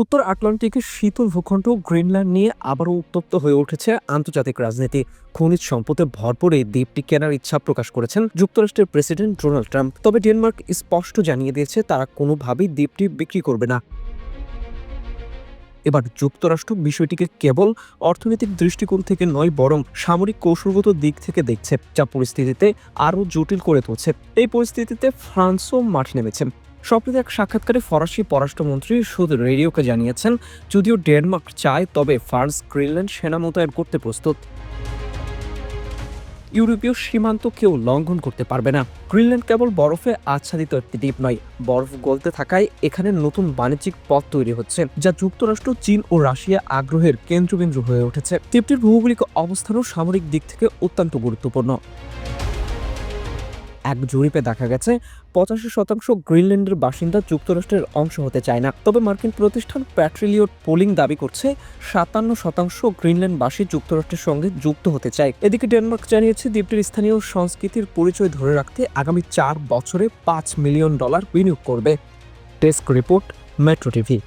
উত্তর আটলান্টিকের শীতল ভূখণ্ড গ্রিনল্যান্ড নিয়ে আবারও উত্তপ্ত হয়ে উঠেছে আন্তর্জাতিক রাজনীতি। খনিজ সম্পদে ভরপুর এই দ্বীপটি কেনার ইচ্ছা প্রকাশ করেছেন যুক্তরাষ্ট্রের প্রেসিডেন্ট ডোনাল্ড ট্রাম্প। তবে ডেনমার্ক স্পষ্ট জানিয়ে দিয়েছে, তারা কোনোভাবেই দ্বীপটি বিক্রি করবে না। এবার যুক্তরাষ্ট্র বিষয়টিকে কেবল অর্থনৈতিক দৃষ্টিকোণ থেকে নয়, বরং সামরিক কৌশলগত দিক থেকে দেখছে, যা পরিস্থিতিতে আরও জটিল করে তুলছে। এই পরিস্থিতিতে ফ্রান্সও মাঠে নেমেছে। সম্প্রতি এক সাক্ষাৎকারে ফরাসি পররাষ্ট্রমন্ত্রী শুধু রেডিওকে জানিয়েছেন, যদিও ডেনমার্ক চায়, তবে ফ্রান্স গ্রিনল্যান্ড সেনা মোতায়েন করতে প্রস্তুত। ইউরোপীয় সীমান্ত কেউ লঙ্ঘন করতে পারবে না। গ্রিনল্যান্ড কেবল বরফে আচ্ছাদিত একটি দ্বীপ নয়, বরফ গলতে থাকায় এখানে নতুন বাণিজ্যিক পথ তৈরি হচ্ছে, যা যুক্তরাষ্ট্র, চীন ও রাশিয়া আগ্রহের কেন্দ্রবিন্দু হয়ে উঠেছে। দ্বীপটির ভৌগোলিক অবস্থানও সামরিক দিক থেকে অত্যন্ত গুরুত্বপূর্ণ। এক জরিপে দেখা গেছে, পঁচাশি শতাংশ গ্রিনল্যান্ডের বাসিন্দা যুক্তরাষ্ট্রের অংশ হতে চায় না। তবে মার্কিন প্রতিষ্ঠান প্যাট্রিলিয়ট পোলিং দাবি করছে, সাতান্ন শতাংশ গ্রিনল্যান্ডবাসী যুক্তরাষ্ট্রের সঙ্গে যুক্ত হতে চায়। এদিকে ডেনমার্ক জানিয়েছে, দ্বীপটির স্থানীয় সংস্কৃতির পরিচয় ধরে রাখতে আগামী চার বছরে পাঁচ মিলিয়ন ডলার বিনিয়োগ করবে। Desk report, metro TV.